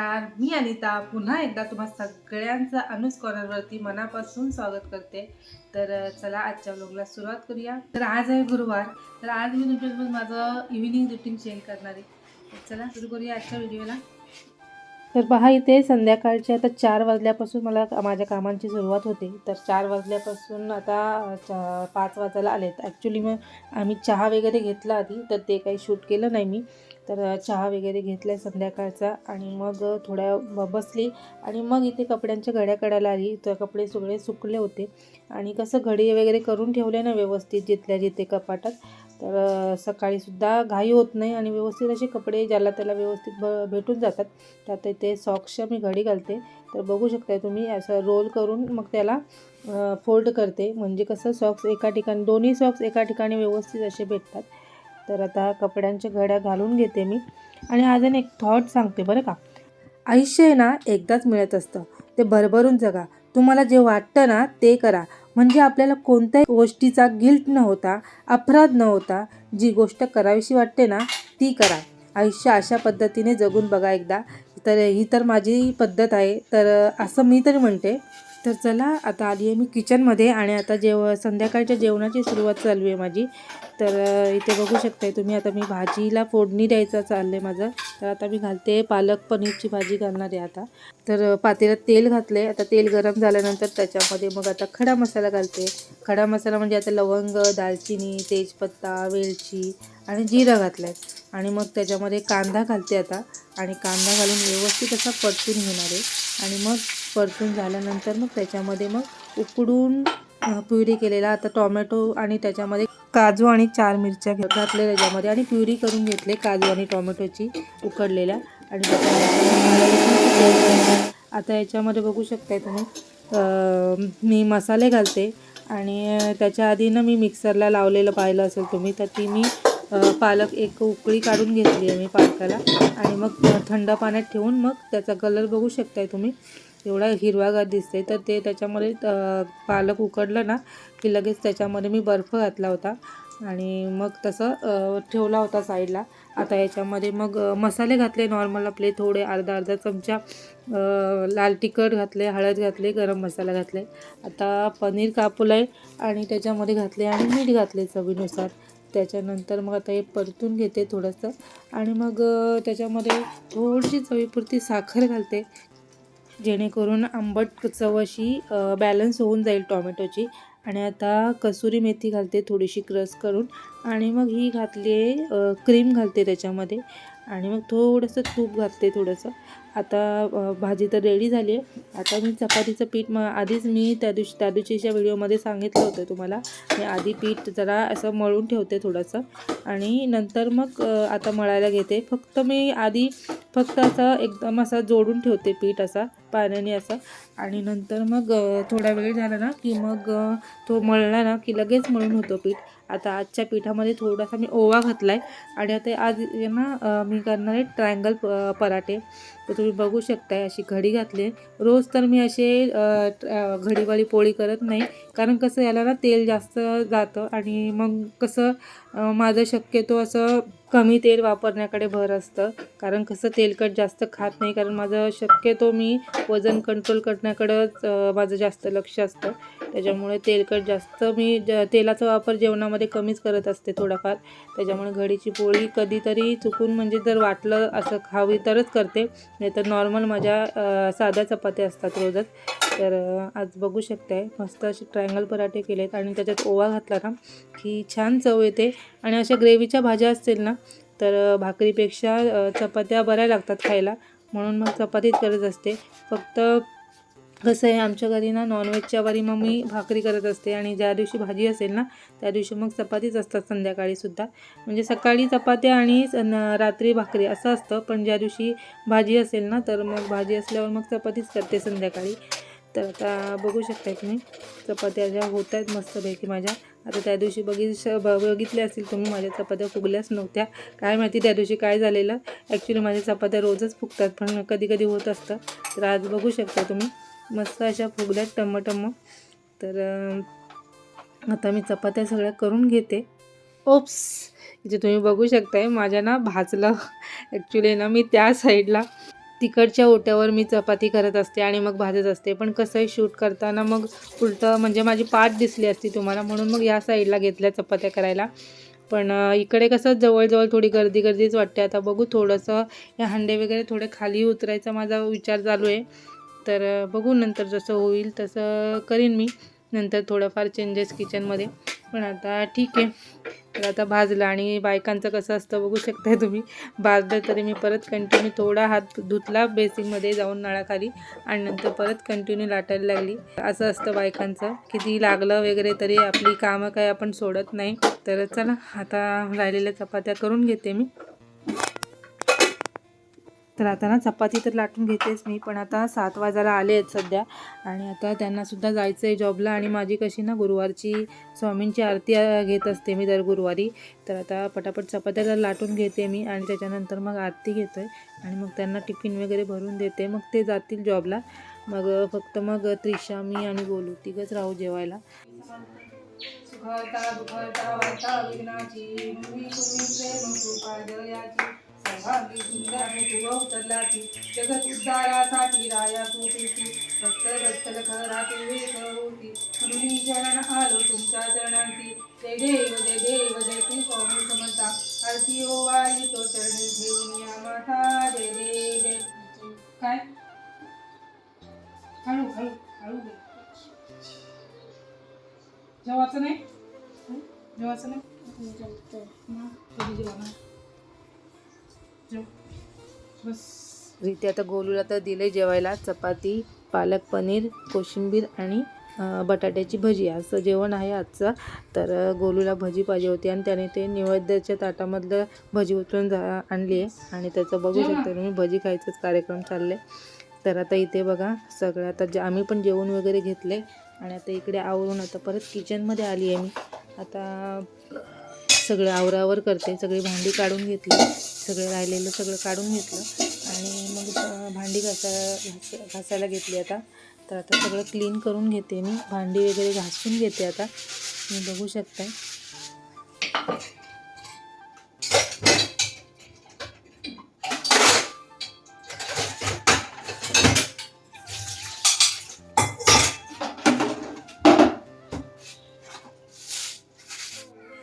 नमस्कार. मी अनिता. पुन्हा एकदा तुम्हा सगळ्यांचं अनुज कॉर्नरवरती मनापासून स्वागत करते. तर चला आजच्या ब्लॉगला सुरुवात करूया. तर आज आहे गुरुवार. तर आज मी तुमच्यासोबत माझं इव्हिनिंग रुटीन शेअर करणार आहे. चला सुरू करूया आजच्या व्हिडिओला. तर पहा इथे संध्याकाळचे आता चार वाजल्यापासून मला माझ्या कामांची सुरुवात होते. तर चार वाजल्यापासून आता चा पाच वाजायला आलेत. ॲक्च्युली मग आम्ही चहा वगैरे घेतला आधी तर ते काही शूट केलं नाही मी. तर चहा वगैरे घेतला संध्याकाळचा आणि मग थोड्या ब- बसली आणि मग इथे कपड्यांच्या घड्या काढायला आली. तर कपडे सगळे सुकले होते आणि कसं घडी वगैरे करून ठेवले ना व्यवस्थित जिथल्या जिथे कपाटात. तर सकाळीसुद्धा घाई होत नाही आणि व्यवस्थित असे कपडे ज्याला त्याला व्यवस्थित ब भेटून जातात. त्यात इथे सॉक्सच्या मी घडी घालते. तर बघू शकताय तुम्ही असं रोल करून मग त्याला फोल्ड करते. म्हणजे कसं सॉक्स एका ठिकाणी दोन्ही सॉक्स एका ठिकाणी व्यवस्थित असे भेटतात. तर आता कपड्यांच्या घड्या घालून घेते मी. आणि अजून एक थॉट सांगते बरं का. आयुष्य आहे ना एकदाच मिळत असतं. ते भरभरून जगा. तुम्हाला जे वाटतं ना ते करा. म्हणजे आपल्याला कोणत्याही गोष्टीचा गिल्ट न होता अपराध न होता जी गोष्ट करावीशी वाटते ना ती करा. आयुष्य अशा पद्धतीने जगून बघा एकदा. तर ही तर माझी पद्धत आहे. तर असं मी तरी म्हणते. तर चला आता आली आहे मी किचनमध्ये आणि आता जेव संध्याकाळच्या जेवणाची सुरुवात चालू आहे माझी. तर इथे बघू शकताय तुम्ही आता मी भाजीला फोडणी द्यायचं चाललं आहे माझं. तर आता मी घालते पालक पनीरची भाजी घालणार आहे आता. तर पातेल्यात तेल आहे आता तेल गरम झाल्यानंतर त्याच्यामध्ये मग आता खडा मसाला घालते. खडा मसाला म्हणजे आता लवंग दालचिनी तेजपत्ता वेलची आणि जिरं घातलं आहे आणि मग त्याच्यामध्ये कांदा घालते आता. आणि कांदा घालून व्यवस्थित असा परतून घेणार आहे. आणि मग परतून झाल्यानंतर मग त्याच्यामध्ये मग उकडून प्युरी केलेला आता टॉमॅटो आणि त्याच्यामध्ये काजू आणि चार मिरच्या घे- घातल्या त्याच्यामध्ये. आणि प्युरी करून घेतले काजू आणि टॉमॅटोची उकडलेल्या. आणि त्याच्यामध्ये आता याच्यामध्ये बघू शकताय तुम्ही मी मसाले घालते. आणि त्याच्या आधी ना मी मिक्सरला लावलेलं पाहिलं असेल तुम्ही तर ती मी पालक एक उकळी काढून घेतली आहे मी पालकाला. आणि मग थंड पाण्यात ठेवून मग त्याचा कलर बघू शकताय तुम्ही. एवढा हिरवागार दिसते तर ते त्याच्यामध्ये पालक उकडलं ना की लगेच त्याच्यामध्ये मी बर्फ घातला होता. आणि मग तसं ठेवला होता साईडला. आता याच्यामध्ये मग मसाले घातले नॉर्मल आपले थोडे अर्धा अर्धा चमचा लाल तिखट घातले हळद घातले गरम मसाला घातले. आता पनीर कापलं आहे आणि त्याच्यामध्ये घातले आणि मीठ घातले चवीनुसार. त्याच्यानंतर मग आता हे परतून घेते थोडंसं. आणि मग त्याच्यामध्ये थोडीशी चवीपुरती साखर घालते. जेणेकरून आंबट चव अशी बॅलन्स होऊन जाईल टॉमॅटोची. आणि आता कसुरी मेथी घालते थोडीशी क्रस करून. आणि मग ही घातली आहे क्रीम घालते त्याच्यामध्ये. आणि मग थोडंसं तूप घालते थोडंसं. आता भाजी तर रेडी झाली आहे आता मी चपातीचं पीठ मग आधीच मी त्या दिवशी त्या दिवशीच्या व्हिडिओमध्ये सांगितलं होतं तुम्हाला. मी आधी पीठ जरा असं मळून ठेवते थोडंसं. आणि नंतर मग आता मळायला घेते. फक्त मी आधी फक्त असं एकदम असं जोडून ठेवते पीठ असा पाण्याने असं. आणि नंतर मग थोडा वेळ झाला ना की मग तो मळला ना की लगेच मळून होतो पीठ. आता आजच्या पिठामध्ये थोडासा मी ओवा घातला आहे आणि आता आज ना मी करणार आहे ट्रायंगल प पराठे. तर तुम्ही बघू शकताय अशी घडी घातली रोज तर मी असे घडीवाली पोळी करत नाही. कारण कसं याला ना तेल जास्त जातं आणि मग कसं माझं शक्यतो असं कमी तेल वापरण्याकडे भर असतं. कारण कसं तेलकट जास्त खात नाही. कारण माझं शक्यतो मी वजन कंट्रोल करण्याकडंच माझं जास्त लक्ष असतं. त्याच्यामुळे तेलकट जास्त मी ज तेलाचा वापर जेवणामध्ये कमीच करत असते थोडाफार. त्याच्यामुळे घडीची पोळी कधीतरी चुकून म्हणजे जर वाटलं असं खावी तरच करते. नाही तर नॉर्मल माझ्या साध्या चपात्या असतात रोजच. तर आज बघू शकताय मस्त असे ट्रायंगल पराठे केलेत आणि त्याच्यात ओवा घातला ना की छान चव येते. आणि अशा ग्रेव्हीच्या भाज्या असतील ना तर भाकरीपेक्षा चपात्या बऱ्या लागतात खायला. म्हणून मग चपातीच करत असते. फक्त कसं आहे आमच्या घरी ना नॉनव्हेजच्या वारी मग मी भाकरी करत असते आणि ज्या दिवशी भाजी असेल ना त्या दिवशी मग चपातीच असतात संध्याकाळीसुद्धा म्हणजे सकाळी चपात्या आणि रात्री भाकरी असं असतं पण ज्या दिवशी भाजी असेल ना तर मग भाजी असल्यावर मग चपातीच करते संध्याकाळी. तर आता बघू शकता तुम्ही चपात्या ज्या होत आहेत मस्तपैकी माझ्या. आता त्या दिवशी बघित ब बघितल्या असतील तुम्ही माझ्या चपात्या फुगल्याच नव्हत्या. काय माहिती त्या दिवशी काय झालेलं. ॲक्च्युली माझ्या चपात्या रोजच फुगतात पण कधी कधी होत असतं. तर आज बघू शकता तुम्ही. मस्त अशा फुगल्यात टमटम तर आता मी चपात्या सगळ्या करून घेते. ओप्स. इथे तुम्ही बघू शकताय माझ्या ना भाजलं. ॲक्च्युली ना मी त्या साईडला तिकडच्या ओट्यावर मी चपाती करत असते आणि मग भाजत असते. पण कसंही शूट करताना मग उलटं म्हणजे माझी पाठ दिसली असती तुम्हाला म्हणून मग या साईडला घेतल्या चपात्या करायला. पण इकडे कसं जवळजवळ थोडी गर्दी गर्दीच वाटते. आता बघू थोडंसं या हंडे वगैरे थोडे खाली उतरायचा माझा विचार चालू आहे. तर बघू नंतर जसं होईल तसं करीन मी. नंतर थोडंफार चेंजेस किचनमध्ये पण आता ठीक आहे. तर आता भाजलं आणि बायकांचं कसं असतं बघू शकताय तुम्ही. भाजलं तरी मी परत कंटिन्यू थोडा हात धुतला बेसिंगमध्ये जाऊन नळाखाली आणि नंतर परत कंटिन्यू लाटायला लागली. असं असतं बायकांचं. किती लागलं वगैरे तरी आपली कामं काय आपण सोडत नाही. तर चला आता राहिलेल्या चपात्या करून घेते मी. तर आता ना चपाती तर लाटून घेतेच मी पण आता सात वाजायला आले आहेत सध्या. आणि आता त्यांनासुद्धा जायचं आहे जॉबला आणि माझी कशी ना गुरुवारची स्वामींची आरती घेत असते मी दर गुरुवारी. तर आता पटापट चपात्याला लाटून घेते मी आणि त्याच्यानंतर मग आरती घेतो आहे आणि मग त्यांना टिफिन वगैरे भरून देते. मग ते जातील जॉबला. मग फक्त मग त्रिशा मी आणि बोलू तिघंच राहू जेवायला. दुखता दुखता विघ्नाची भूमी तुम्ही प्रेम कृपा दयाची सर्वांगी सुंदर तू जगत उद्धारासाठी राया तू प्रीती भक्त रत्तल खरा तू वेग होती म्हणून शरण आलो तुमच्या चरणांती जय देव जय देव जय श्री स्वामी समर्था आरती ओ वाई तो चरणी ठेवून या माता जय देव जय काय हळू हळू हळू. जेवायचं नाही? जेवायचं नाही कधी जेवणार जेव बस. रीती आता गोलूला तर दिले जेवायला. चपाती पालक पनीर कोशिंबीर आणि बटाट्याची भजी. असं जेवण आहे आजचं. तर गोलूला भजी पाहिजे होती आणि त्याने ते निवेद्याच्या ताटामधलं भजी उचलून जा आणली आहे. आणि त्याचं बघू शकता तुम्ही भजी खायचाच कार्यक्रम चालले तर आता इथे बघा सगळं आता जे आम्ही पण जेवण वगैरे घेतले आणि आता इकडे आवरून आता परत किचनमध्ये आली आहे मी. आता सगळं आवरावर करते. सगळी भांडी काढून घेतली. सगळं राहिलेलं सगळं काढून घेतलं. आणि मग भांडी घासा घास घासायला घेतली आता. तर आता सगळं क्लीन करून घेते मी. भांडी वगैरे घासून घेते आता. मी बघू शकताय.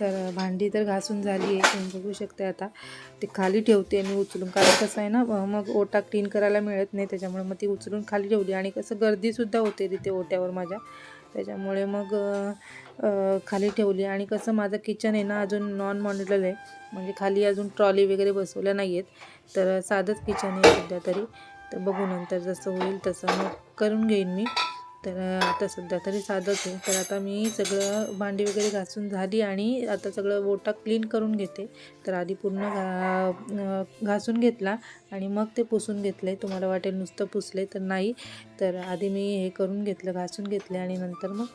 तर भांडी तर घासून झाली आहे. तुम्ही बघू शकते आता. ते खाली ठेवते मी उचलून. कारण कसं आहे ना मग ओटा क्लीन करायला मिळत नाही. त्याच्यामुळे मग ती उचलून खाली ठेवली. आणि कसं गर्दीसुद्धा होते तिथे ओट्यावर माझ्या. त्याच्यामुळे मग खाली ठेवली. आणि कसं माझं किचन आहे ना अजून नॉन मॉड्युलर आहे. म्हणजे खाली अजून ट्रॉली वगैरे बसवल्या नाही आहेत तर साधंच किचन आहे सध्या तरी. तर बघू नंतर जसं होईल तसं मग करून घेईन मी. तर आता सध्या तरी साधंच आहे. तर आता मी सगळं भांडी वगैरे घासून झाली आणि आता सगळं ओटा क्लीन करून घेते. तर आधी पूर्ण घा घासून घेतला आणि मग ते पुसून घेतले. तुम्हाला वाटेल नुसतं पुसले तर नाही. तर आधी मी हे करून घेतलं घासून घेतले आणि नंतर मग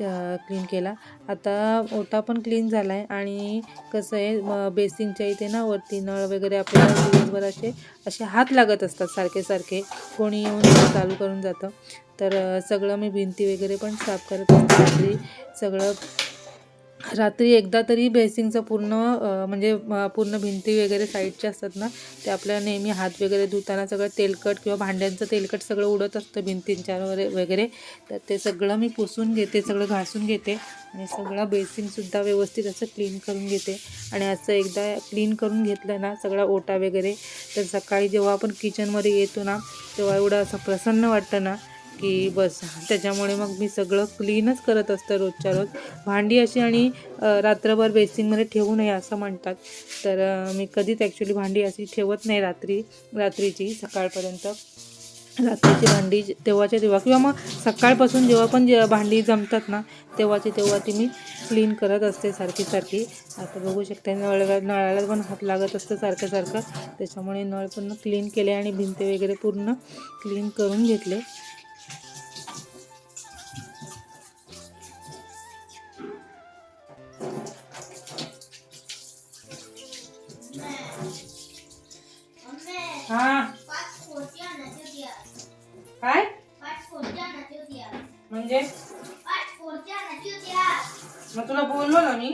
क्लीन केला. आता ओटा पण क्लीन झाला आहे आणि कसं आहे बेसिनच्या बेसिंगच्या इथे ना वरती नळ वगैरे आपल्याला दिवसभर असे असे हात लागत असतात सारखे सारखे. कोणी येऊन चालू करून जातं. तर सगळं मी भिंती वगैरे पण साफ करत असते. रात्री सगळं रात्री एकदा तरी बेसिंगचं पूर्ण म्हणजे पूर्ण भिंती वगैरे साईडच्या असतात ना ते आपल्याला नेहमी हात वगैरे धुताना सगळं तेलकट किंवा भांड्यांचं तेलकट सगळं उडत असतं भिंतींच्या वगैरे वगैरे. तर ते सगळं मी पुसून घेते सगळं घासून घेते आणि सगळं बेसिंगसुद्धा व्यवस्थित असं क्लीन करून घेते. आणि असं एकदा क्लीन करून घेतलं ना सगळा ओटा वगैरे तर सकाळी जेव्हा आपण किचनमध्ये येतो ना तेव्हा एवढं असं प्रसन्न वाटतं ना की बस त्याच्यामुळे मग मी सगळं क्लीनच करत असतं रोजच्या रोज. भांडी अशी आणि रात्रभर बेसिंगमध्ये ठेवू नये असं म्हणतात. तर मी कधीच ॲक्च्युली भांडी अशी ठेवत नाही रात्री रात्रीची सकाळपर्यंत. रात्रीची भांडी तेव्हाच्या तेव्हा. किंवा मग सकाळपासून जेव्हा पण जे भांडी जमतात ना तेव्हाची तेव्हा ती मी क्लीन करत असते सारखी सारखी. आता बघू शकते नळ नळाला पण हात लागत असतं सारखं सारखं. त्याच्यामुळे नळ पण क्लीन केले आणि भिंती वगैरे पूर्ण क्लीन करून घेतले. बोललो ना मी.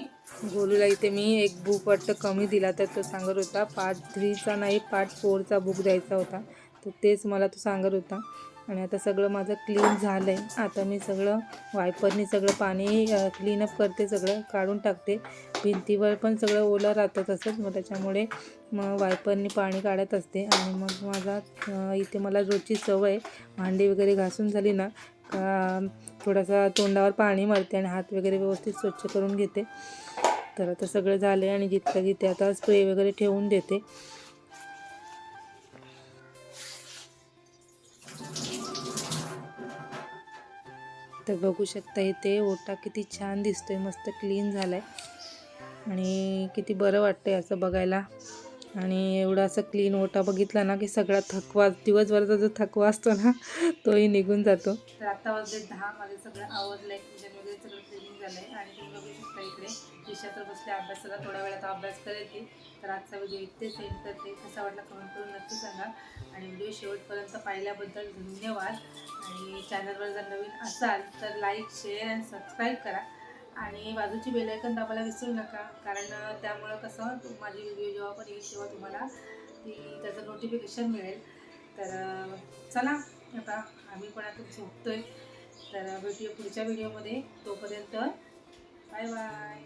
गोलूला इथे मी एक बुक वाटतं कमी दिला तर तो सांगत होता. पार्ट थ्रीचा नाही पार्ट फोरचा बुक द्यायचा होता. तर तेच मला तो सांगत होता. आणि आता सगळं माझं क्लीन झालं आहे आता मी सगळं वायपरनी सगळं पाणी क्लीनअप करते सगळं काढून टाकते. भिंतीवर पण सगळं ओलं राहतं तसंच मग त्याच्यामुळे मग वायपरनी पाणी काढत असते. आणि मग माझा इथे मला रोजची सवय आहे. भांडी वगैरे घासून झाली ना का थोडासा तोंडावर पाणी मारते आणि हात वगैरे व्यवस्थित स्वच्छ करून घेते. तर आता सगळं झालं आहे आणि जिथलं तिथे आता स्प्रे वगैरे ठेवून देते. तर बघू शकता इथे ओटा किती छान दिसतोय मस्त क्लीन झालाय. आणि किती बरं वाटतंय असं बघायला. आणि एवढा असं क्लीन ओटा बघितला ना की सगळा थकवा दिवसभराचा जो थकवा असतो ना तोही निघून जातो. तर आता वाजले दहा माझे सगळं आवडलंय किचन वगैरे सगळं क्लिनिंग झालंय. आणि तुम्ही बघू शकता इकडे दिशा तर बसले अभ्यासाला थोड्या वेळात अभ्यास करते तर आजचा व्हिडिओ इथे सेंड करते. कसा वाटला कमेंट करून नक्की सांगा. आणि व्हिडिओ शेवटपर्यंत पाहिल्याबद्दल धन्यवाद. आणि चॅनलवर जर नवीन असाल तर लाईक शेअर अँड सबस्क्राईब करा. आणि बाजूची बेलायकन दाबायला विसरू नका. कारण त्यामुळं कसं माझी व्हिडिओ जेव्हा पण येईल तेव्हा तुम्हाला ती त्याचं नोटिफिकेशन मिळेल. तर चला आता आम्ही पण आता झोपतो आहे तर भेटूया पुढच्या व्हिडिओमध्ये तोपर्यंत बाय बाय